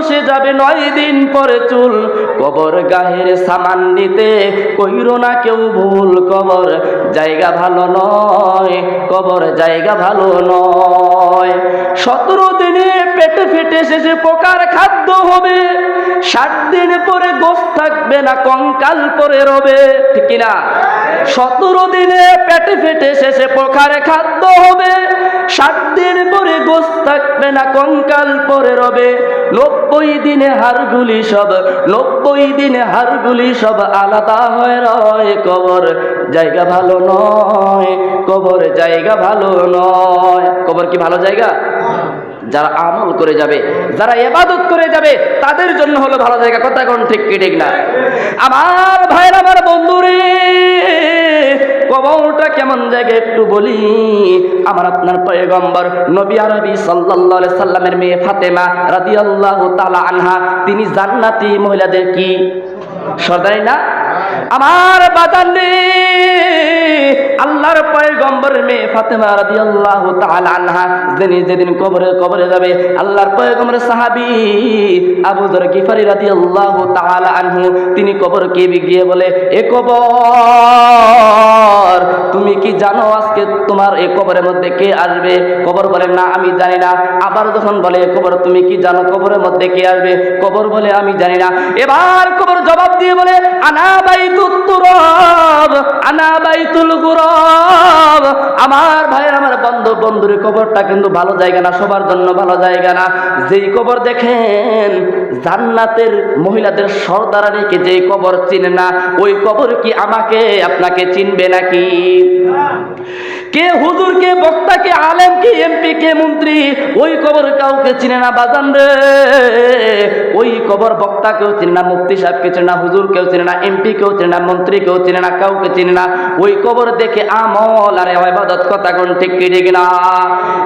নক্ষসে যাবে নয় দিন পরে চুল। কবর গাহের সামান নিতে কইর না কেউ ভুল কবর। জায়গা ভালো নয়, কবর জায়গা ভালো নয়। সতেরো দিনে পেটে ফেটে শেষে পোকার খাদ্য হবে। ষাট দিন পরে গোস থাকবে না, কঙ্কাল পরে রবে। ঠিক কিনা? সতেরো দিনে পেটে ফেটে শেষে পোকার খাদ্য হবে। ষাট দিন পরে গোস থাকবে না, কঙ্কাল পরে রবে। নব্বই দিনে হাড়গুলি সব, নব্বই দিনে হাড়গুলি সব আলাদা হয়ে রয়। কবর জায়গা ভালো নয়, কবর জায়গা ভালো নয়। কবর কি ভালো জায়গা? যারা আমল করে যাবে, যারা এবাদত করে যাবে, তাদের জন্য হলো ভালো জায়গা। কথা কোন ঠিক কি ঠিক না? আমার ভাইয়ের, আমার বন্ধুরে কবরটা কেমন জায়গা একটু বলি? আমার আপনার পয়গম্বর নবী আরবি সাল্লাহ সাল্লামের মেয়ে ফাতেমা রাদি আল্লাহ তালা আনহা, তিনি জান্নাতি মহিলাদের কি সর্দারি না? আমার বাজানে আল্লাহর পয়গম্বর মেয়ে ফাতেমা রাদিয়াল্লাহু তাআলা আনহা যেদিন যেদিন কবরে কবরে যাবে, আল্লাহর পয়গম্বর সাহাবী আবু যর গিফারি রাদিয়াল্লাহু তাআলা আনহু, তিনি কবরকে গিয়ে বলে, এ কবর, তুমি কি জানো আজকে তোমার এই কবরের মধ্যে কে আসবে? কবর বলে, না, আমি জানি না। আবার যখন বলে, "এ কবর, তুমি কি জানো কবরের মধ্যে কে আসবে? কবর বলে, আমি জানি না। এবার কবর জবাব দিয়ে বলে, আনা বাইতুত তুরাব, আনা বাইতুল গুরাব। আমার ভাইয়ের আমার বন্ধু বন্ধুর কবরটা কিন্তু ভালো জায়গা না, সবার জন্য ভালো জায়গা না। যেই কবর দেখেন, জান্নাতের মহিলাদের সর্দারানিকে যেই কবর চিনে না, ওই কবর কি আমাকে, আপনাকে চিনবে নাকি? কে হুজুর, কে বক্তা, কে আলেম, কে এমপি, কে মন্ত্রী, ওই কবর কাউকে চিনে না, বাজান রে। ওই কবর বক্তা কেউ চিনে না, মুফতি সাহেব কে চিনে না হুজুর কেউ চিনে না, এমপি কেউ চিনে না, মন্ত্রী কেউ চিনে না, কাউকে চিনে না। ওই কবর দেখে আমল, আরে ইবাদত কথা কোন ঠিক কি ঠিক না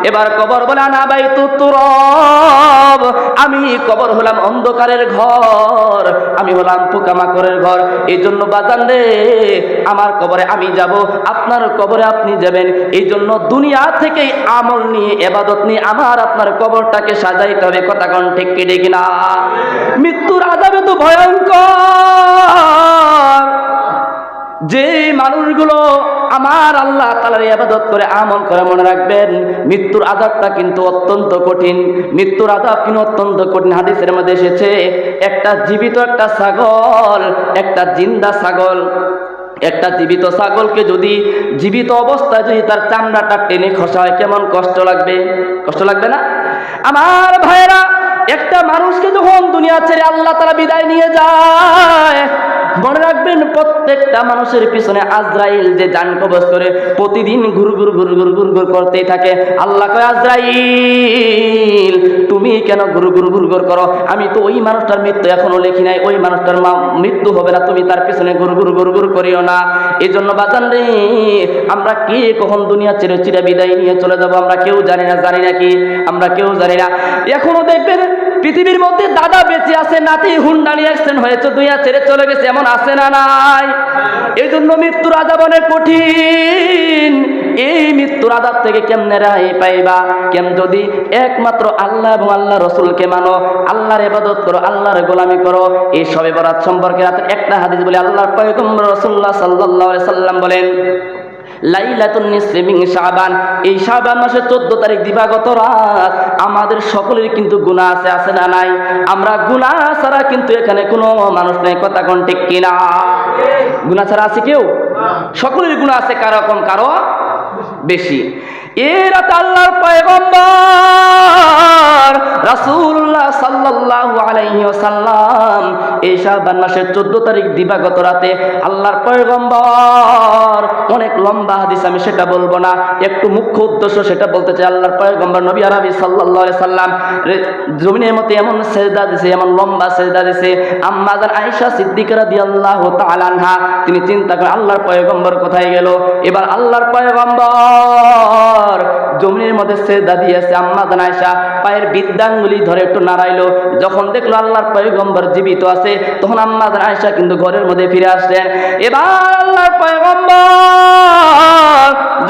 এবার কবর বলে না ভাই তু তুরব। আমি কবর হলাম অন্ধকারের ঘর, আমি হলাম পোকামাকড়ের ঘর। এই জন্য বাজান রে, আমার কবরে আমি যাব, আপনার কবরে আপনি যাবেন। এই জন্য দুনিয়া থেকেই আমল নিয়ে এবাদত নিয়ে আমার আপনার কবরটাকে সাজাইতে হবে, কথা কোন ঠিক কি ঠিক না মৃত্যুর আজাবে তো ভয়ঙ্কর। যে মানুষগুলো আমার আল্লাহ তালার ইবাদত করে আমল করে, মনে রাখবেন, মৃত্যুর আজাবটা কিন্তু অত্যন্ত কঠিন। মৃত্যুর আজাব কিন্তু অত্যন্ত কঠিন। হাদিসের মধ্যে এসেছে, একটা জীবিত একটা ছাগল, একটা জিন্দা ছাগল। একটা জীবিত ছাগলকে যদি জীবিত অবস্থায় যদি তার চামড়াটা টেনে খসা হয় কেমন কষ্ট লাগবে? কষ্ট লাগবে না? আমার ভাইয়েরা একটা মানুষকে যখন দুনিয়া ছেড়ে আল্লাহ তারা বিদায় নিয়ে যায় মনে রাখবেন প্রত্যেকটা মানুষের পিছনে আজরাইল যে যান কবজ করে প্রতিদিন ঘুর ঘুর ঘুর ঘুর ঘুর ঘুর করতেই থাকে আল্লাহ কয় আজরাইল তুমি কেন ঘুর ঘুর ঘুর ঘুর করো আমি তো ওই মানুষটার মৃত্যু এখনও লেখি নাই ওই মানুষটার মা মৃত্যু হবে না তুমি তার পিছনে ঘুর ঘুর ঘুর ঘুর করিও না এই জন্য বাজান রে আমরা কে কখন দুনিয়া ছেড়ে চিরে বিদায় নিয়ে চলে যাব আমরা কেউ জানি না জানি না কি আমরা কেউ জানি না এখনও দেখবেন পৃথিবীর মধ্যে দাদা বেঁচে আছে, নাতি হুন্ডানি অ্যাক্সিডেন্ট হয়েছে, দুনিয়া ছেড়ে চলে গেছে, এমন আছে না নাই? এই জন্য মৃত্যুর আজাব কঠিন। এই মৃত্যুর আজাব থেকে কেমনে রেহাই পাইবা? কেম যদি একমাত্র আল্লাহ এবং আল্লাহ রসুলকে মানো, আল্লাহর ইবাদত করো, আল্লাহর গোলামি করো এই সবে বরাত সম্পর্কে রাতের একটা হাদিস বলে আল্লাহর পয়গম্বর রসুল্লাহ আলাইহি সাল্লাম বলেন লাইলাতুন নিসফি শাবান। এই শাবান মাসের 14 তারিখ দিবাগত রাত। আমাদের সকলের কিন্তু গুণা আছে আছে না নাই? আমরা গুণা ছাড়া কিন্তু এখানে কোনো মানুষ নেই। কথা কোন ঠিক কিনা? গুণা ছাড়া আছে কেউ? সকলের গুণা আছে কারও কম কারও বেশি। এ রাতে আল্লাহর পয়গম্বর রাসূলুল্লাহ সাল্লাল্লাহু আলাইহি ওয়াসাল্লাম এই শাবান মাসের 14 তারিখ দিবাগত রাতে আল্লাহর পয়গম্বর, অনেক লম্বা হাদিস আমি সেটা বলব না, একটু মুখ্য উদ্দেশ্য সেটা বলতে চাই আল্লাহর পয়গম্বর নবী আরবি সাল্লাল্লাহু আলাইহি সাল্লাম জমিনের মধ্যে এমন সেজদা দিছে, এমন লম্বা সেজদা দিছে, আম্মা জান আয়েশা সিদ্দিকা রাদিয়াল্লাহু তাআলা আনহা, তিনি চিন্তা করেন আল্লাহর পয়গম্বর কোথায় গেল? এবার আল্লাহর পয়গম্বর জমিনের মধ্যে সেজদা দিয়েছে আম্মা জান আয়েশা। পায়ের বিদ্যাঙ্গুলি ধরে একটু নাড়াইলো। যখন দেখল আল্লাহর পয়গম্বর জীবিত আছে, তখন আম্মা জান আয়েশা কিন্তু ঘরের মধ্যে ফিরে আসলেন। এবার আল্লাহর পয়গম্বর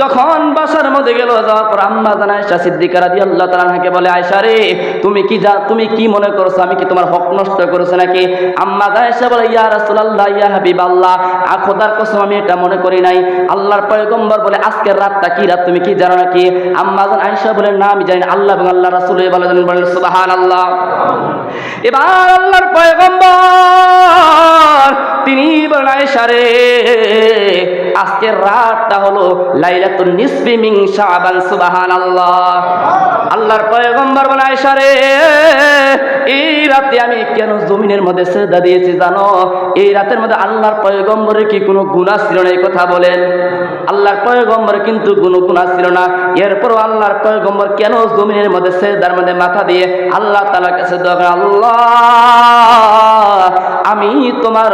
যখন বাসার মধ্যে গেল, যাওয়ার পর আম্মা জান আয়েশা সিদ্দিকা রাদিয়াল্লাহু তাআলা আনহাকে বলে, আয়েশা রে, তুমি কি যা, তুমি কি মনে করছ আমি কি তোমার হক নষ্ট করেছি নাকি? আম্মা জান বলে, ইয়া রাসূলুল্লাহ, ইয়া হাবিবাল্লাহ, আ খোদার কসম আমি এটা মনে করি নাই। আল্লাহর পয়গম্বর বলে, আজকের রাতটা কি রাত? তুমি কি জানো নাকি আম্মা জান আয়েশা বলে না, আমি জানি আল্লাহ এবং আল্লাহ রাসূল বলে জানেন, বলেন, সুবহানাল্লাহ। এবার আল্লাহর পয়গম্বর, তিনি বলেন, আয়েশা রে আজকের রাতটা হলো লাইলাতুন নিসফি মিন শাবান, সুবহানাল্লাহ। আল্লাহর পয়গম্বর বলে আয়েশা রে, এই রাতে আমি কেন জমিনের মধ্যে সেজদা দিয়েছি জানো? এই রাতের মধ্যে আল্লাহর পয়গম্বরের কি কোনো গুনাহ ছিল না? এই কথা বলেন। আল্লাহর পয়গম্বর কিন্তু কোনো গুনাহ ছিল না। এরপরও আল্লাহর পয়গম্বর কেন জমিনের মধ্যে সেজদার মধ্যে মাথা দিয়ে আল্লাহ তাআলার কাছে আল্লাহ, আমি তোমার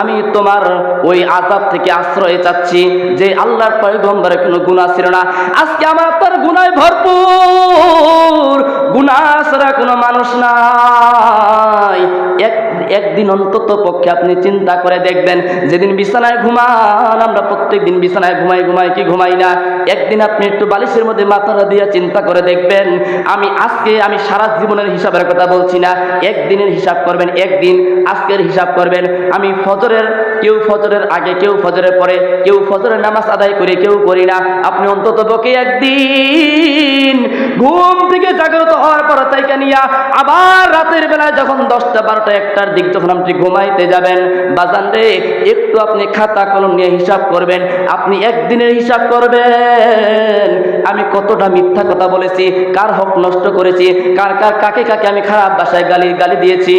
আমি তোমার ওই আজাব থেকে আশ্রয় চাচ্ছি, যে আল্লাহর পয়গম্বরের কোনো গুনাহ ছিল না। আজকে আমার তার গুনায় ভরপুর। গুনাহ ছাড়া কোনো মানুষ নাই। এক একদিন অন্তত পক্ষে আপনি চিন্তা করে দেখবেন, যেদিন বিছানায় ঘুমান, আমরা প্রত্যেক দিন বিছানায় ঘুমাই ঘুমাই কি ঘুমাই না, একদিন আপনি একটু বালিশের মধ্যে মাথাটা দিয়ে চিন্তা করে দেখবেন, আমি আজকে আমি সারা জীবনের হিসাবের কথা বলছি না, একদিনের হিসাব করবেন, একদিন আজকের হিসাব করবেন, আমি ফজরের, কেউ ফজরের আগে, কেউ ফজরের পরে, কেউ ফজরের নামাজ আদায় করে, কেউ করি না, আপনি অন্তত পক্ষে একদিন ঘুম থেকে জাগ্রত হওয়ার পর তাইকা নিয়া আবার রাতের বেলায় যখন দশটা, বারোটা, একটার দিক যখন আপনি ঘুমাইতে যাবেন, বাজান রে, একটু আপনি খাতা কলম নিয়ে হিসাব করবেন, আপনি একদিনের হিসাব করবেন। আমি কতটা মিথ্যা কথা বলেছি, কার হক নষ্ট করেছি, কার কার, কাকে কাকে আমি খারাপ বাসায় গালি গালি দিয়েছি?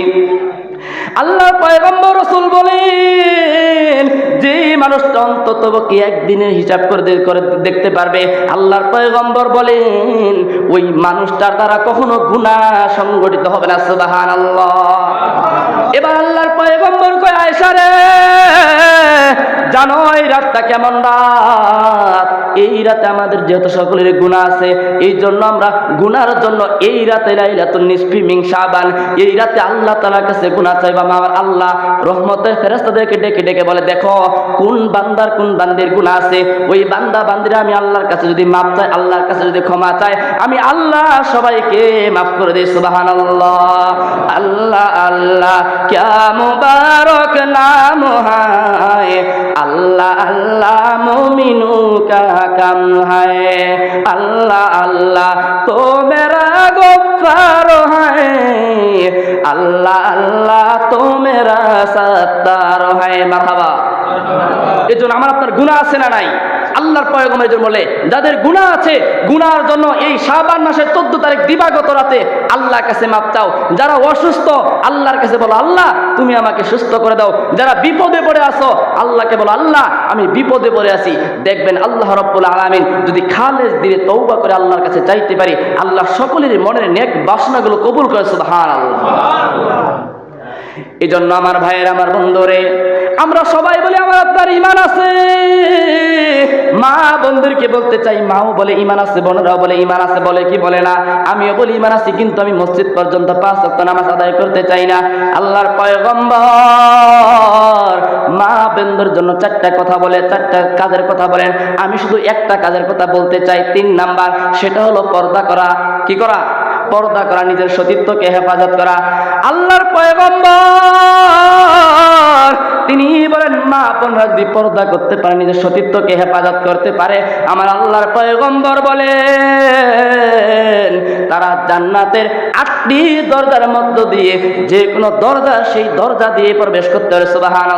আল্লাহর পয়গম্বর রসুল বলেন যে মানুষটা অন্তত কি একদিনের হিসাব করে করে দেখতে পারবে, আল্লাহর পয়গম্বর বলেন, ওই মানুষটার দ্বারা কখনো গুনাহ সংগঠিত হবে না সুবাহান আল্লাহ এবার আল্লাহর পয়গম্বর কয় আয়সা রে জানো এই রাতটা কেমন রাত? এই রাতে আমাদের যেহেতু সকলের গুণা আছে, এই জন্য আমরা গুনার জন্য এই রাতে লাইলাতুল নিসফি এই রাতে আল্লাহ তালার কাছে গুণা চাইবা। আমার আল্লাহ রহমতের ফেরস্তাদেরকে ডেকে ডেকে বলে, দেখো, কোন বান্দার কোন বান্দির গুণা আছে? ওই বান্দা বান্দিরা আমি আল্লাহর কাছে যদি মাপ চাই, আল্লাহর কাছে যদি ক্ষমা চাই, আমি আল্লাহ সবাইকে মাফ করে দিই সুবাহান আল্লাহ আল্লাহ, কিয়া মুবারক নাম হায়। আল্লাহ আল্লাহ, মুমিনুকা কাম হায় আল্লাহ আল্লাহ তো মেরা গোফার হায়। আল্লাহ আল্লাহ তো মেরা সত্তার হায়। মাথাবা এই জন্য আমার আপনার গুণা আছে না নাই? আল্লাহর পয়গমের জন্য বলে, যাদের গুণা আছে গুনার জন্য এই শাবান মাসের চোদ্দ তারিখ দিবাগত রাতে আল্লাহর কাছে মাপ চাও। যারা অসুস্থ, আল্লাহর কাছে বলো, আল্লাহ, তুমি আমাকে সুস্থ করে দাও। যারা বিপদে পড়ে আসো আল্লাহকে বলো, আল্লাহ, আমি বিপদে পড়ে আছি। দেখবেন আল্লাহ রব্বুল আলামিন যদি খালেজ দিলে তৌবা করে আল্লাহর কাছে চাইতে পারি, আল্লাহ সকলের মনের নেক বাসনাগুলো কবুল করে সুবহান আল্লাহ এই জন্য আমার ভাইয়ের, আমার বন্ধুরে, আমরা সবাই বলি, আমার আপনার ইমান আছে। মা বন্ধুরকে বলতে চাই, মাও বলে ইমান আছে, বোনরাও বলে ইমান আছে। বলে কি বলে না? আমিও বলি ইমান আছি, কিন্তু আমি মসজিদ পর্যন্ত পাঁচ ওয়াক্ত নামাজ আদায় করতে চাই না। আল্লাহর পয়গম্বর, মা বন্ধুর জন্য চারটা কথা বলে, চারটা কাজের কথা বলেন। আমি শুধু একটা কাজের কথা বলতে চাই, তিন নাম্বার, সেটা হলো পর্দা করা। কি করা? পর্দা করা, নিজের সতীত্বকে হেফাজত করা। আল্লাহর পয়গম্বর, তিনি বলেন, মা, আপনারা যদি পর্দা করতে পারে নিজের সতীত্বকে হেফাজত করতে পারে। আমার আল্লাহর পয়গম্বর বলেন, তারা জান্নাতের আটটি দরজার মধ্য দিয়ে যে কোনো দরজা, সেই দরজা দিয়ে প্রবেশ করতে পারে। সুবাহান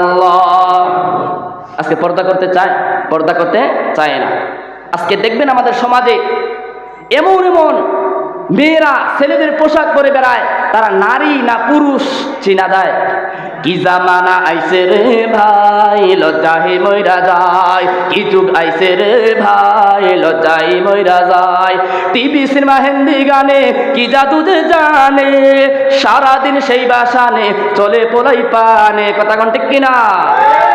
আজকে পর্দা করতে চায়, পর্দা করতে চায় না। আজকে দেখবেন আমাদের সমাজে এমন এমন মেয়েরা, ছেলেদের পোশাক পরে বেড়ায়, তারা নারী না পুরুষ চিনা যায়। কি জামানা আইছে রে ভাই লজ্জাহে মইরা যায়। কি যুগ আইছে রে ভাই লজ্জাই মইরা যায়। টিভি, সিনেমা, হিন্দি গানে কি জাদু যে জানে? সারাদিন সেই বাসানে চলে পোলাই পানে, কথা কোন ঠিক কিনা?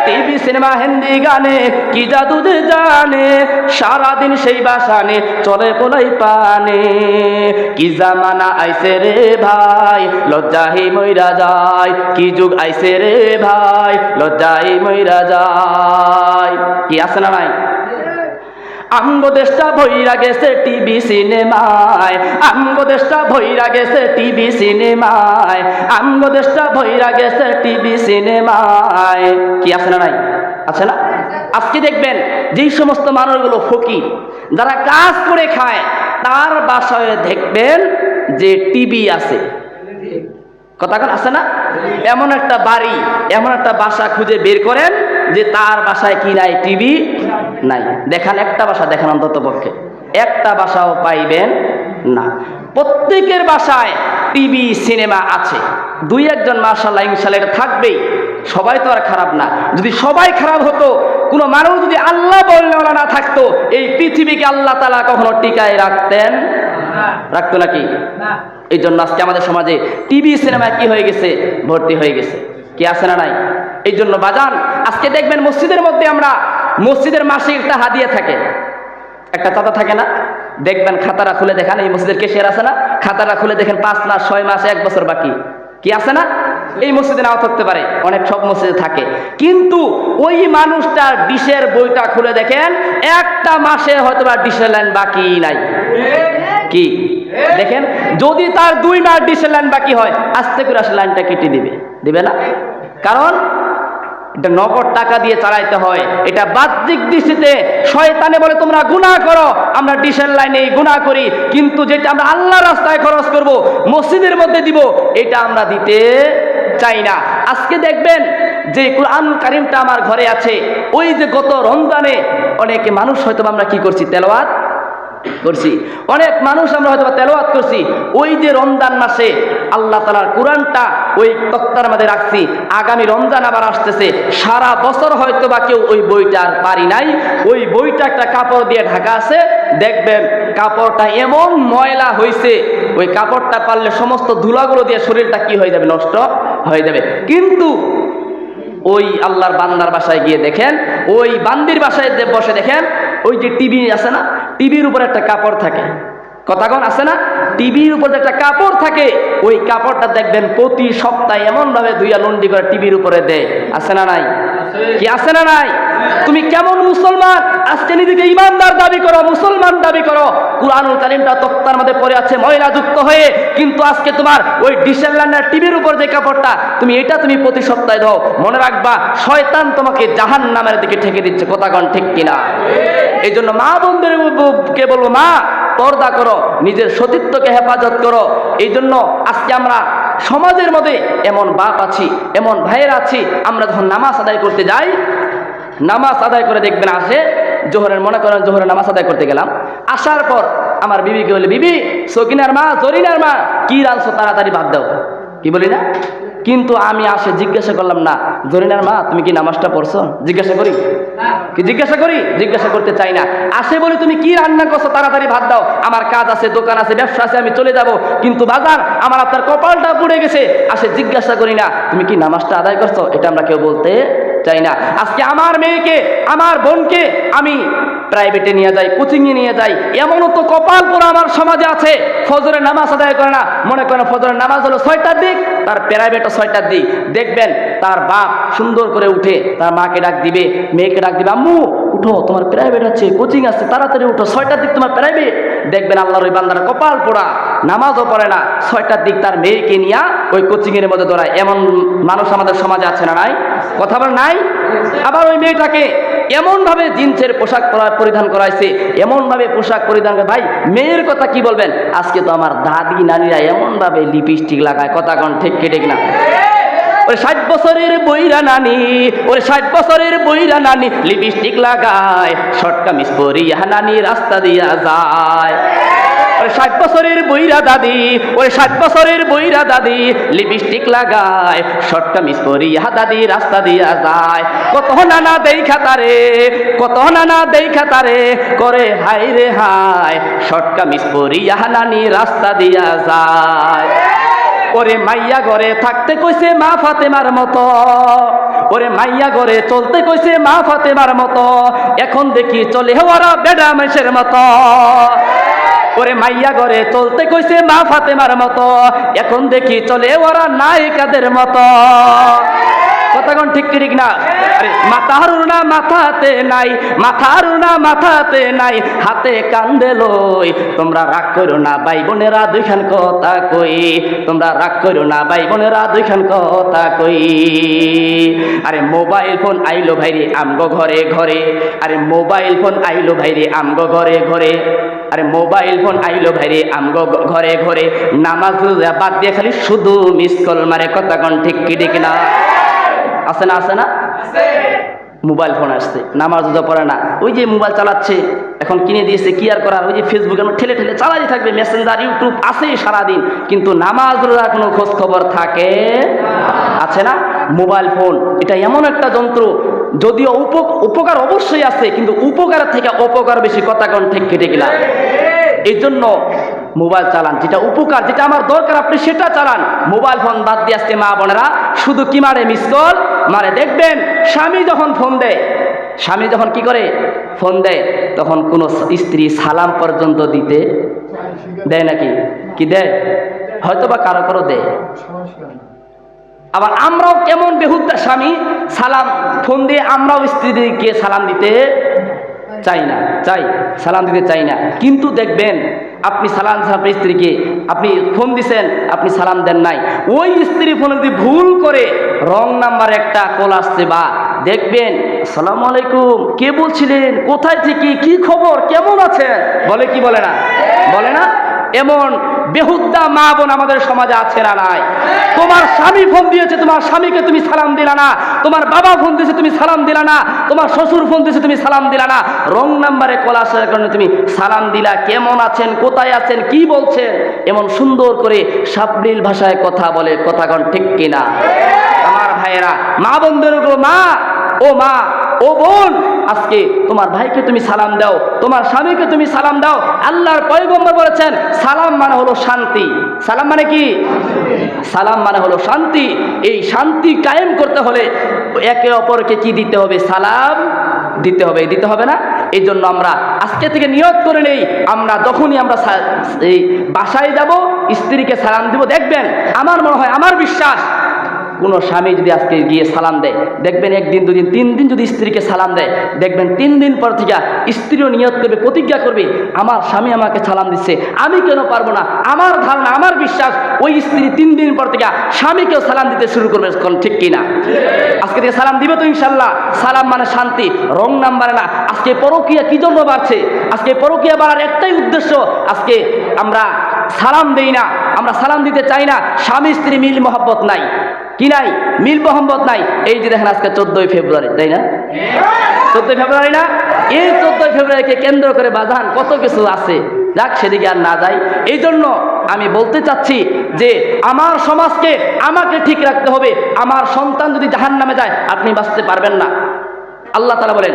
টিভি সিনেমা হিন্দি গানে কি জাদু জানে? সারাদিন সেই বাসানে চলে পোলাই পানে। কি জামানা আইছে রে ভাই লজ্জাহি মইরা যায়। কি যুগ আইছে রে ভাই লজ্জাহি মইরা যায়। কি আছে না নাই? আমগো দেশটা ভইরা গেছে টিভি সিনেমায়। আমগো দেশটা ভইরা গেছে টিভি সিনেমায়। আমগো দেশটা ভইরা গেছে টিভি সিনেমায়। কি আছে না নাই? আছে না? আজকে দেখবেন যেই সমস্ত মানুষগুলো ফকির, যারা কাজ করে খায়, তার বাসায় দেখবেন যে টিভি আছে। কথা আছে না? এমন একটা বাড়ি, এমন একটা বাসা খুঁজে বের করেন যে তার বাসায় কি নাই টিভি নাই। দেখান একটা বাসা দেখান অন্তত পক্ষে। একটা বাসাও পাইবেন না। প্রত্যেকের বাসায় টিভি সিনেমা আছে। দুই একজন মার্শাল্লাহ ইনশাল্লাহ এটা থাকবেই। সবাই তো আর খারাপ না। যদি সবাই খারাপ হতো কোনো মানুষ যদি আল্লাহ বললেওয়ালা না থাকতো এই পৃথিবীকে আল্লাহ তালা কখনো টিকায় রাখতেন? রাখতো নাকি? এই জন্য আজকে আমাদের সমাজে টিভি সিনেমায় কি হয়ে গেছে? ভর্তি হয়ে গেছে। কি আছে না নাই? এই জন্য বাজান, আজকে দেখবেন মসজিদের মধ্যে আমরা মসজিদের মাসে একটা হাদিয়া থাকে। একটা চাঁদা থাকে না? দেখবেন খাতারা খুলে দেখেন, এই মসজিদের কেশিয়ার আছে না? খাতারা খুলে দেখেন পাঁচ মাস, ছয় মাস, এক বছর বাকি। কি আছে না? এই মসজিদে নাও থাকতে পারে, অনেক সব মসজিদে থাকে। কিন্তু ওই মানুষটার ডিশের বইটা খুলে দেখেন, একটা মাসে হয়তো বা ডিশের লাইন বাকি নাই। কি? দেখেন, যদি তার দুই মাস ডিশের লাইন বাকি হয়, আস্তে করে আসলে লাইনটা কেটে দিবে। দিবে না? কারণ এটা নগদ টাকা দিয়ে চালাইতে হয়। এটা বাহ্যিক দৃষ্টিতে শয়তানে বলে, তোমরা গুনাহ করো, আমরা ডিশের লাইনে গুনাহ করি, কিন্তু যেটা আমরা আল্লাহ রাস্তায় খরচ করব, মসজিদের মধ্যে দিব, এটা আমরা দিতে চাই না। আজকে দেখবেন যে কোরআন কারিমটা আমার ঘরে আছে। ওই যে গত রমজানে অনেক মানুষ হয়তো আমরা কি করছি, তেলাওয়াত করছি। অনেক মানুষ আমরা হয়তো বা তেলাওয়াত করছি। ওই যে রমজান মাসে আল্লাহ তালার কোরআনটা ওই তক্তার মধ্যে রাখছি। আগামী রমজান আবার আসতেছে। সারা বছর হয়তো বা কেউ ওই বইটা আর পারি নাই। ওই বইটা একটা কাপড় দিয়ে ঢাকা আছে। দেখবেন কাপড়টা এমন ময়লা হয়েছে ওই কাপড়টা পারলে সমস্ত ধুলাগুলো দিয়ে শরীরটা কি হয়ে যাবে? নষ্ট হয়ে যাবে। কিন্তু ওই আল্লাহর বান্দার বাসায় গিয়ে দেখেন, ওই বান্দির বাসায় বসে দেখেন ওই যে টিভি আছে না, টিভির উপর একটা কাপড় থাকে। কথাগণ আছে না? টিভির উপর একটা কাপড় থাকে, ওই কাপড়টা দেখবেন প্রতি সপ্তাহে এমনভাবে ভাবে দুইয়া লন্ডি করে টিভির উপরে দেয়। আছে না নাই? কি আছে না নাই? তুমি কেমন মুসলমান? আজকে নিজেকে ইমানদার দাবি করো, মুসলমান দাবি করো। কুরআনুল কারিমটা তক্তার মধ্যে পড়ে আছে, ময়লা যুক্ত হয়ে। কিন্তু আজকে তোমার ওই ডিসেল লাইনার টিভির উপর যে কাপড়টা, তুমি এটা তুমি প্রতি সপ্তাহে দাও। মনে রাখবা, শয়তান তোমাকে জাহান নামের দিকে ঠেকে দিচ্ছে কথাগণ ঠিক কিনা? এই জন্য মা বোনদের কে বলব, মা, পর্দা করো, নিজের সতীত্বকে হেফাজত করো। এই জন্য আজকে আমরা সমাজের মধ্যে এমন বাপ আছি, এমন ভাইয়ের আছি, আমরা যখন নামাজ আদায় করতে যাই, নামাজ আদায় করে দেখবেন আসে জোহরের, মনে করেন জোহরের নামাজ আদায় করতে গেলাম, আসার পর আমার বিবিকে বলে, বিবি, সকিনার মা, জরিনার মা, কি রাঁধছো তাড়াতাড়ি বাদ দাও। কি বলি না? কিন্তু আমি আসে জিজ্ঞাসা করলাম, না, জরিনার মা, তুমি কি নামাজটা পড়ছো? জিজ্ঞাসা করি। কি জিজ্ঞাসা করি? জিজ্ঞাসা করতে চাই না। আসে বলে, তুমি কি রান্না করছ? তাড়াতাড়ি ভাত দাও। আমার কাজ আছে, দোকান আছে, ব্যবসা আছে, আমি চলে যাব। কিন্তু বাজার, আমার আপনার কপালটা পুড়ে গেছে। আসে জিজ্ঞাসা করি, না, তুমি কি নামাজটা আদায় করছ? এটা আমরা কেউ বলতে চাই না। আজকে আমার মেয়েকে, আমার বোনকে আমি প্রাইভেটে নিয়ে যাই কোচিংয়ে নিয়ে যায়, এমনও তো কপাল পুরো আমার সমাজে আছে। ফজরের নামাজ আদায় করে না, মনে করেন ফজরের নামাজ হলো ছয়টার দিক, তার প্রাইভেটও ছয়টার দিক। দেখবেন তার বাপ সুন্দর করে উঠে তার মাকে ডাক দিবে, মেয়েকে ডাক দিবে, আম্মু, উঠো, তোমার প্রাইভেট আছে, কোচিং আছে, তাড়াতাড়ি উঠো, ছয়টার দিক তোমার প্রাইভেট। দেখবেন আল্লাহর ওই বান্দারা কপাল পোড়া, নামাজও পড়ে না, ছয়টার দিক তার মেয়েকে নিয়ে ওই কোচিংয়ের মধ্যে দৌড়ায়। এমন মানুষ আমাদের সমাজে আছে না নাই? কথা বল নাই? আবার ওই মেয়েটাকে এমনভাবে জিন্সের পোশাক পরা- পরিধান করাইছে, এমনভাবে পোশাক পরিধান করে ভাই, মেয়ের কথা কি বলবেন? আজকে তো আমার দাদি নানিরা এমনভাবে লিপস্টিক লাগায়, কথা কন ঠিক কেটে না? ওরে ষাট বছরের বইরা নানি, ওরে ষাট বছরের বইরা নানি লিপস্টিক লাগায় শর্ট কামিজ পরিয়া নানি রাস্তা দিয়া যায়। ওরে ষাট বছরের বইরা দাদি, ওরে ষাট বছরের বইরা দাদি লিপস্টিক লাগায় শর্ট কামিজ পরিয়া দাদি রাস্তা দিয়া যায়। কত নানা দেখা তারে, কত নানা দেখা তারে, করে হাই রে হাই শর্ট কামিজ পরিয়া নানি রাস্তা দিয়া যায়। ওরে মাইয়া ঘরে থাকতে কইছে মা ফাতেমার মতো, ওরে মাইয়া ঘরে চলতে কইছে মা ফাতেমার মতো, এখন দেখি চলে ওরা বেডা মেসের মতো। ওরে মাইয়া ঘরে চলতে কইছে মা ফাতেমার মতো। এখন দেখি চলে ওরা নায়িকাদের মতো। কথাগণ ঠিক ঠিক না? মাথার না মাথাতে নাই, মাথার না মাথাতে নাই, হাতে কান্দে লই। তোমরা রাগ করো না ভাই বোনেরা দুইখান কথা কই। তোমরা রাগ করো না ভাই বোনেরা দুইখান কথা কই। আরে, মোবাইল ফোন আইলো ভাইরে আমগো ঘরে ঘরে। আরে, মোবাইল ফোন আইলো ভাইরে আমগো ঘরে ঘরে। আরে, মোবাইল ফোন আইলো ভাইরে আমগো ঘরে ঘরে। নামাজ বাদ দিয়ে খালি শুধু মিস কল মারে কথা কন ঠিক কি, ঠিক না? আছে না আছে না? মোবাইল ফোন আসছে নামাজ রোজা পড়ে না। ওই যে মোবাইল চালাচ্ছে এখন কিনে দিয়েছে কি আর করার? ওই যে ফেসবুকে ঠেলে ঠেলে চালাই থাকবে মেসেঞ্জার ইউটিউব আছেই সারাদিন। কিন্তু নামাজ রোজার কোনো খোঁজ খবর থাকে আছে না? মোবাইল ফোন এটা এমন একটা যন্ত্র যদিও উপ- উপকার অবশ্যই আছে কিন্তু উপকার থেকে অপকার বেশি কথা কোন ঠিক কেটে গেলাম এই জন্য মোবাইল চালান, যেটা উপকার, যেটা আমার দরকার, আপনি সেটা চালান। মোবাইল ফোন বাদ দিয়ে আসছে মা বোনেরা শুধু কি মারে? মিস কল মারে। দেখবেন, স্বামী যখন ফোন দেয়, স্বামী যখন কি করে? ফোন দেয়, তখন কোনো স্ত্রী সালাম পর্যন্ত দিতে দেয় নাকি? কি দেয়? হয়তো বা কারও কারও দেয়। আবার আমরাও কেমন বেহুদ্দা স্বামী, সালাম, ফোন দিয়ে আমরাও স্ত্রীদেরকে সালাম দিতে চাই না, চাই, সালাম দিতে চাই না। কিন্তু দেখবেন, আপনি সালাম আপনার স্ত্রীকে, আপনি ফোন দিছেন, আপনি সালাম দেন নাই। ওই স্ত্রী ফোনে যদি ভুল করে, রং নাম্বার একটা কল আসছে বা দেখবেন, আসসালামু আলাইকুম, কে বলছিলেন? কোথায় থেকে? কি খবর? কেমন আছেন? বলে কি বলে না? বলে না? এমন বেহুদ্দা মা বোন আমাদের সমাজে আছে না নাই? তোমার স্বামী ফোন দিয়েছে, তোমার স্বামীকে তুমি সালাম দিলা না। তোমার বাবা ফোন দিয়েছে, তুমি সালাম দিলা না। তোমার শ্বশুর ফোন দিয়েছে, তুমি সালাম দিলা না। রং নাম্বারে কল আসার কারণে তুমি সালাম দিলা। কেমন আছেন, কোথায় আছেন, কি বলছেন? এমন সুন্দর করে সাবলীল ভাষায় কথা বলে কথাগণ ঠিক কিনা? আমার ভাইয়েরা, মা উপর মা, ও মা ও বোন, আজকে তোমার ভাইকে তুমি সালাম দাও, তোমার স্বামীকে তুমি সালাম দাও। আল্লাহর পয়গম্বর বলেছেন, সালাম মানে হলো শান্তি। সালাম মানে কি? সালাম মানে হলো শান্তি। এই শান্তি কায়েম করতে হলে একে অপরকে কি দিতে হবে? সালাম দিতে হবে। দিতে হবে না? এই জন্য আমরা আজকে থেকে নিয়ত করে নেই। আমরা যখনই আমরা এই বাসায় যাব, স্ত্রীকে সালাম দিব, দেখবেন আমার মনে হয়, আমার বিশ্বাস কোনো স্বামী যদি আজকে গিয়ে সালাম দেয়, দেখবেন একদিন, দুদিন, তিন দিন যদি স্ত্রীকে সালাম দেয়, দেখবেন তিন দিন পর থেকে স্ত্রীও নিয়ত করবে, প্রতিজ্ঞা করবে, আমার স্বামী আমাকে সালাম দিচ্ছে, আমি কেন পারব না? আমার ধারণা, আমার বিশ্বাস, ওই স্ত্রী তিন দিন পর থেকে স্বামীকেও সালাম দিতে শুরু করবে ঠিক কিনা আজকে থেকে সালাম দিবে তো ইনশাল্লাহ সালাম মানে শান্তি, রং নাম্বারে না। আজকে পরকিয়া কি জন্য বাড়ছে? আজকে পরকিয়া বাড়ার একটাই উদ্দেশ্য, আজকে আমরা সালাম দেই না, আমরা সালাম দিতে চাই না স্বামী স্ত্রী মিল মহব্বত নাই। কি নাই? মিল মোহাম্মদ নাই। এই যে দেখেন আজকে চোদ্দই ফেব্রুয়ারি, তাই না? চোদ্দই ফেব্রুয়ারি না? এই চোদ্দই ফেব্রুয়ারিকে কেন্দ্র করে বাজান কত কিছু আছে। যাক, সেদিকে আর না যাই। এই জন্য আমি বলতে চাচ্ছি যে আমার সমাজকে আমাকে ঠিক রাখতে হবে। আমার সন্তান যদি জাহান নামে যায়, আপনি বাঁচতে পারবেন না। আল্লাহ তালা বলেন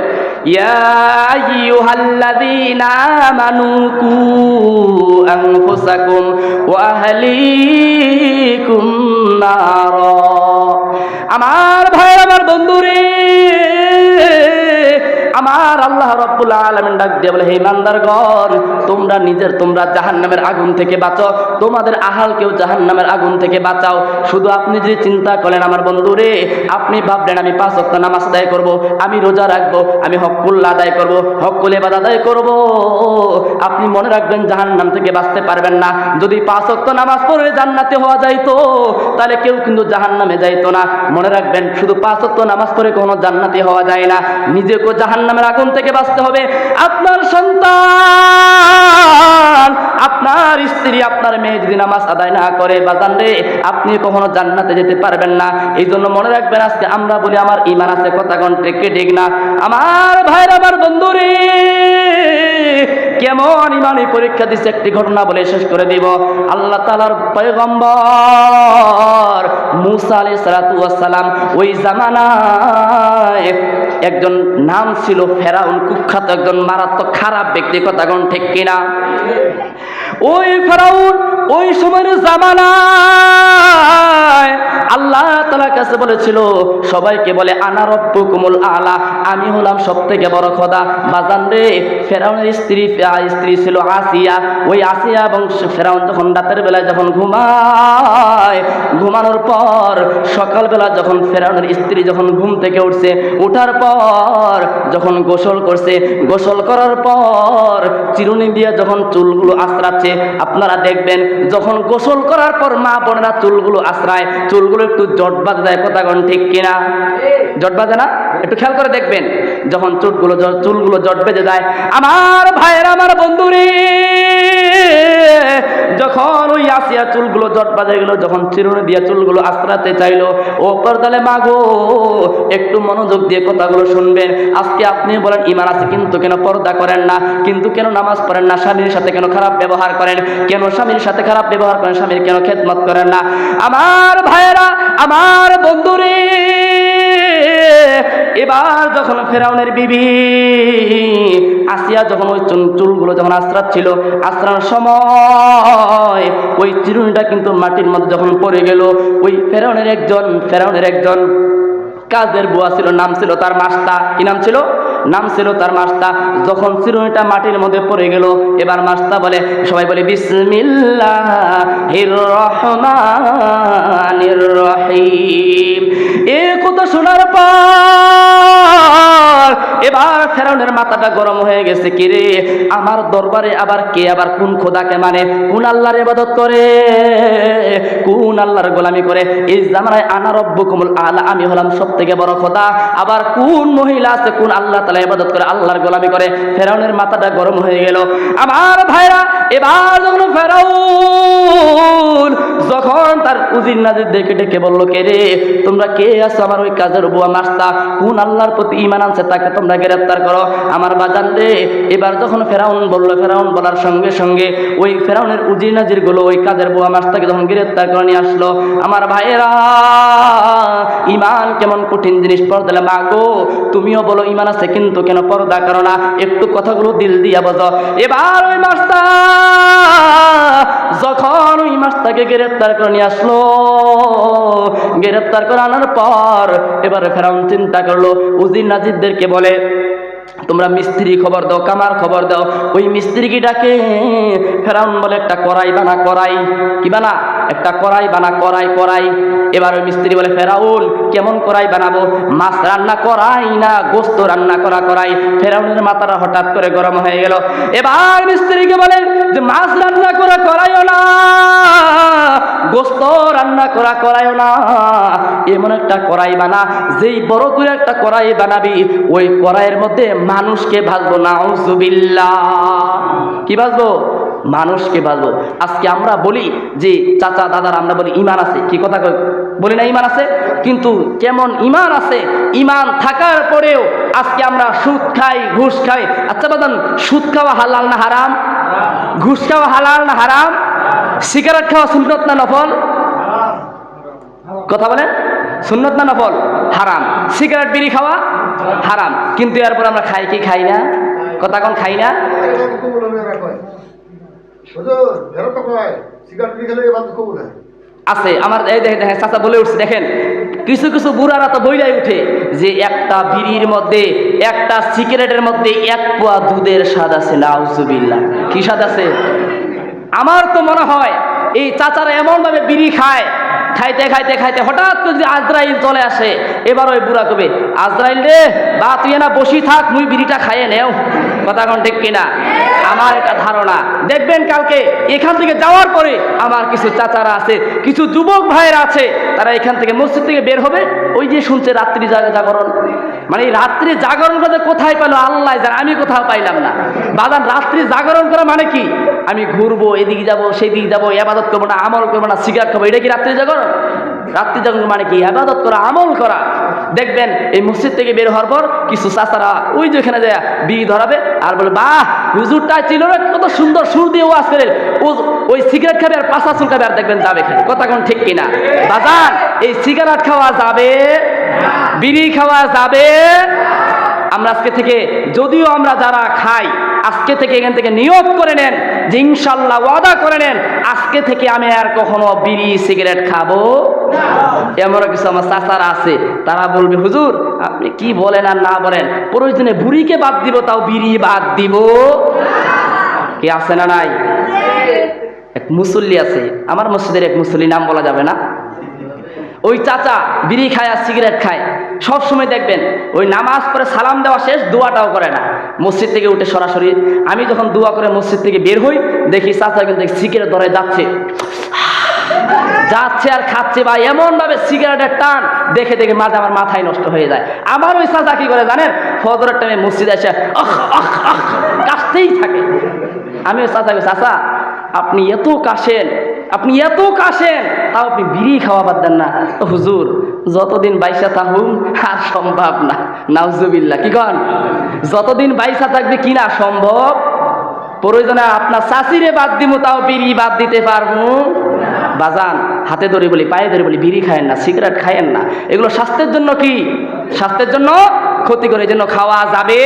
আমার আইয়ুহাল্লাযীনা আমার আল্লাহ রব্বুল আলামিন ডাক দিয়ে বলে, হে ইমানদারগণ তোমরা নিজের, তোমরা জাহান্নামের আগুন থেকে বাঁচো। তোমাদের আহালকেও জাহান্নামের আগুন থেকে বাঁচাও। শুধু আপনি যদি চিন্তা করেন, আমার বন্ধুরে, আপনি ভাবলেন, আমি পাঁচ ওয়াক্ত নামাজ আদায় করব, আমি রোজা রাখব, আমি হকুল্লা আদায় করব হকুল এবাদ আদায় করব। আপনি মনে রাখবেন, জাহান্নাম থেকে বাঁচতে পারবেন না। যদি পাঁচ ওয়াক্ত নামাজ পড়ে জান্নাতে হওয়া যাইতো, তাহলে কেউ কিন্তু জাহান্নামে যাইতো না। মনে রাখবেন, শুধু পাঁচ ওয়াক্ত নামাজ পড়ে কোনো জান্নাতি হওয়া যায় না। নিজেকে জাহান্নামের আগুন থেকে বাঁচতে হবে। আপনার সন্তান, আপনার স্ত্রী, আপনার মেয়ে যদি নামাজ আদায় না করে বা রে, আপনি কখনো জান্নাতে যেতে পারবেন না। এই জন্য মনে রাখবেন, আজকে আমরা বলি, আমার ইমান আছে কথা কোন টেকে ঠিক না। আমার ভাইয়ের, আমার বন্ধু রে কেমন ইমানি পরীক্ষা দিচ্ছে একটি ঘটনা বলে শেষ করে দিব। আল্লাহ তালার পয়গম্বর মুসা ওই একজন নাম ছিল ফেরাউন, কুখ্যাত একজন মারাত্মক খারাপ ব্যক্তি ঠিক কিনা? ওই ফেরাউন ওই সময়ের আল্লাহ তালার কাছে বলেছিল, সবাইকে বলে, আনা রব্বু কুমুল আলা, আমি হলাম সব থেকে বড় খোদা। বাজান রে, ফেরাউনের স্ত্রী স্ত্রী ছিল আসিয়া। ওই আসিয়া এবং ফেরাউন যখন রাতের বেলায় যখন ঘুমায়, ঘুমানোর পর সকালবেলা যখন ফেরাউনের স্ত্রী যখন ঘুম থেকে উঠছে, উঠার পর যখন গোসল করছে, গোসল করার পর চিরুনি দিয়ে যখন চুলগুলো আশ্রাচ্ছে আপনারা দেখবেন যখন গোসল করার পর মা বোনেরা চুলগুলো আশ্রায় চুলগুলো একটু জট বাজে দেয় কথা কোন ঠিক কিনা? জট বাজে না? একটু খেয়াল করে দেখবেন, যখন চুটগুলো চুলগুলো জট বেজে যায়, আমার ভাইয়ের আমার বন্ধুরে, যখন ওই আসিয়া চুলগুলো জট বাজে গেল, যখন চিরুনি দিয়ে চুলগুলো আশ্রাতে চাইলো, ও পর্দালে মাগো একটু মনোযোগ দিয়ে কথাগুলো শুনবেন। আজকে আপনি বলেন ইমান আছে কিন্তু কেন পর্দা করেন না? কিন্তু কেন নামাজ পড়েন না? স্বামীর সাথে কেন খারাপ ব্যবহার করেন? কেন স্বামীর সাথে খারাপ ব্যবহার করেন? স্বামীর কেন খেদমত করেন না? আমার ভাইয়েরা, আমার বন্ধুরে এবার যখন ফেরাউনের বিবি আসিয়া যখন ওই চুলগুলো যখন আশ্রাচ্ছিল আশ্রার সময় ওই চিরুনিটা কিন্তু মাটির মধ্যে যখন পড়ে গেল, ওই ফেরাউনের একজন ফেরাউনের একজন কাজের বুয়া ছিল, নাম ছিল তার মাস্তা। কি নাম ছিল? নাম ছিল তার মাস্তা। যখন চিরুনিটা মাটির মধ্যে পড়ে গেল, এবার মাস্তা বলে, সবাই বলে বিসমিল্লাহ রহমানির রহিম। এ কথা শোনার পর এবার ফেরাউনের মাথাটা গরম হয়ে গেছে কি রে? আমার দরবারে আবার কে, আবার কোন খোদাকে মানে? কোন আল্লাহর ইবাদত করে? কোন আল্লাহর গোলামি করে? এই জামানায় আনা রব্বুকুমুল আলা, আমি হলাম সব থেকে বড় খোদা। আবার কোন মহিলা আছে, কোন আল্লাহ তালা ইবাদত করে, আল্লাহর গোলামি করে, ফেরাউনের মাথাটা গরম হয়ে গেল। আমার ভাইরা, এবার যখন ফেরাউন যখন তার উজির নাজির ডেকে ডেকে বলল, কে রে, তোমরা কে আছো আমার ওই কাজের বুয়া কোন আল্লাহর প্রতি ইমান তাকে তোমরা গ্রেফতার করো? আমার বাজান রে, এবার যখন ফেরাউন বলল, ফেরাউন বলার সঙ্গে সঙ্গে ওই ফেরাউনের উজির নাজিরগুলো ওই কাজের বুয়া মাস্তাকে যখন গ্রেফতার করে নিয়ে আসলো, আমার ভাইয়েরা ইমান কেমন কঠিন জিনিস পর্দালে মা গো তুমিও বলো ইমান আছে কিন্তু কেন পর্দা করো না? একটু কথাগুলো দিল দিয়া বোঝো। এবার ওই মাস্তা যখন ওই মাস্তাকে গ্রেপ্তার করে নিয়ে আসলো, গ্রেপ্তার করে আনার পর এবার ফেরাউন চিন্তা করল, উজির নাজিদদেরকে বলে তোমরা মিস্ত্রি খবর দাও, কামার খবর দাও। ওই মিস্ত্রিকে ডাকে ফেরাউন বলে একটা কড়াই বানা, কড়াই। কি বানা? একটা কড়াই বানা, কড়াই কড়াই। এবার ওই মিস্ত্রি বলে, ফেরাউন, কেমন কড়াই বানাবো? মাছ রান্না করাই না গোস্ত রান্না করা করাই? ফেরাউনের মাথাটা হঠাৎ করে গরম হয়ে গেল। এবার মিস্ত্রিকে বলে যে, মাছ রান্না করা করাইও না, গোস্ত রান্না করা করাইও না। এমন একটা কড়াই বানা, যেই বড় করে একটা কড়াই বানাবি, ওই কড়াইয়ের মধ্যে মানুষকে ভাজবো না কি ভাজবো মানুষকে ভাজবো আজকে আমরা বলি যে চাচা, দাদার, আমরা বলি ইমান আছে। কি কথা বলি না ইমান আছে? কিন্তু কেমন ইমান আছে? ইমান থাকার পরেও আজকে আমরা সুদ খাই, ঘুষ খাই। আচ্ছা বাদান, সুদ খাওয়া হালাল না হারাম? ঘুষ খাওয়া হালাল না হারাম? সিগারেট খাওয়া সুন্নত না নফল? কথা বলেন? সুন্নত না নফল? হারাম। সিগারেট, বিড়ি খাওয়া হারাম। কিন্তু এরপর আমরা খাই কি খাই না? কথা কোন খাই না? আছে, আমার এই দেখেন দেখেন, চাচা বলে উঠছে, দেখেন। কিছু কিছু বুড়ারা তো বইলাই উঠে যে একটা বিড়ির মধ্যে, একটা সিগারেটের মধ্যে এক পোয়া দুধের স্বাদ আছে, নাউজুবিল্লাহ। কি স্বাদ আছে? আমার তো মনে হয়, এই চাচারা এমন ভাবে বিড়ি খায় খাইতে খাইতে খাইতে হঠাৎ করে যদি আজরাইল চলে আসে, এবার ওই বুড়া কবে? আজরাইল রে, বা তুই না বসি থাক, মুই বিড়িটা খাইয়ে নেও। কথা কোন ঠিক কিনা? আমার একটা ধারণা। দেখবেন কালকে এখান থেকে যাওয়ার পরে আমার কিছু চাচারা আছে, কিছু যুবক ভাইয়েরা আছে, তারা এখান থেকে মসজিদ থেকে বের হবে। ওই যে শুনছে রাত্রি জাগ- জাগরণ। মানে এই রাত্রি জাগরণ করতে কোথায় পেল? আল্লাহ জানে, আমি কোথাও পাইলাম না। বাদান রাত্রি জাগরণ করা মানে কি? আমি ঘুরবো, এদিকে যাব, সেদিকে যাব, এবাদত করব না, আমল করব না, সিগারেট খাব, এটা কি রাত্রি জাগরণ? রাত্রি জাগরণ মানে কি আবাদত করা, আমল করা, দেখবেন এই মসজিদ থেকে বের হওয়ার পর কিছু চাচারা ওই যে ওখানে যায় বিড়ি ধরাবে আর বলে, বাহ হুজুরটা ছিল না কত সুন্দর সুর দিয়ে ওয়াজ করে ওই সিগারেট খাবে আর পাশা চুল খাবে আর দেখবেন যাবে খাবে কথা কোন ঠিক কিনা? বাজান, এই সিগারেট খাওয়া যাবে? বিড়ি খাওয়া যাবে? আমরা আজকে থেকে যদিও আমরা যারা খাই আজকে থেকে এখান থেকে নিয়োগ করে নেন, যে ইনশাল্লাহ ওয়াদা করে নেন, আজকে থেকে আমি আর কখনো বিড়ি, সিগারেট খাব এমন কিছু আমার চাচারা আছে, তারা বলবে, হুজুর, আপনি কি বলেন আর না বলেন? প্রয়োজনে বুড়িকে বাদ দিব, তাও বিড়ি বাদ দিব? কি আছে না নাই? এক মুসল্লি আছে, আমার মসজিদের এক মুসল্লি নাম বলা যাবে না। ওই চাচা বিড়ি খায় আর সিগারেট খায়। সব সময় দেখবেন, ওই নামাজ পড়ে সালাম দেওয়া শেষ, দোয়াটাও করে না। মসজিদ থেকে উঠে সরাসরি, আমি যখন দোয়া করে মসজিদ থেকে বের হই, দেখি চাচা কিন্তু সিগারেট ধরে যাচ্ছে। যাচ্ছে আর খাচ্ছে বা এমন ভাবে সিগারেটের টান দেখে দেখে মাঝে আমার মাথায় নষ্ট হয়ে যায়। আমার ওই চাচা কি করে জানেন? ফজরের টাইমে মসজিদে এসে কাশতেই থাকে। আমি ওই চাচাকে চাচা, আপনি এত কাশেন, আপনি এত কাশেন, তাও আপনি বিড়ি খাওয়া দেন না। হুজুর যতদিন বাইসা থাকুন আর সম্ভব না। নাউজুবিল্লা কি কন? যতদিন বাইসা থাকবে কি না সম্ভব? প্রয়োজনে আপনার চাষিরে বাদ দিব তাও বিড়ি বাদ দিতে পারব। বাজান, হাতে ধরে বলি, পায়ে ধরে বলি, বিড়ি খায়েন না, সিগারেট খায়েন না। এগুলো স্বাস্থ্যের জন্য কি? স্বাস্থ্যের জন্য ক্ষতি করে জন্য খাওয়া যাবে।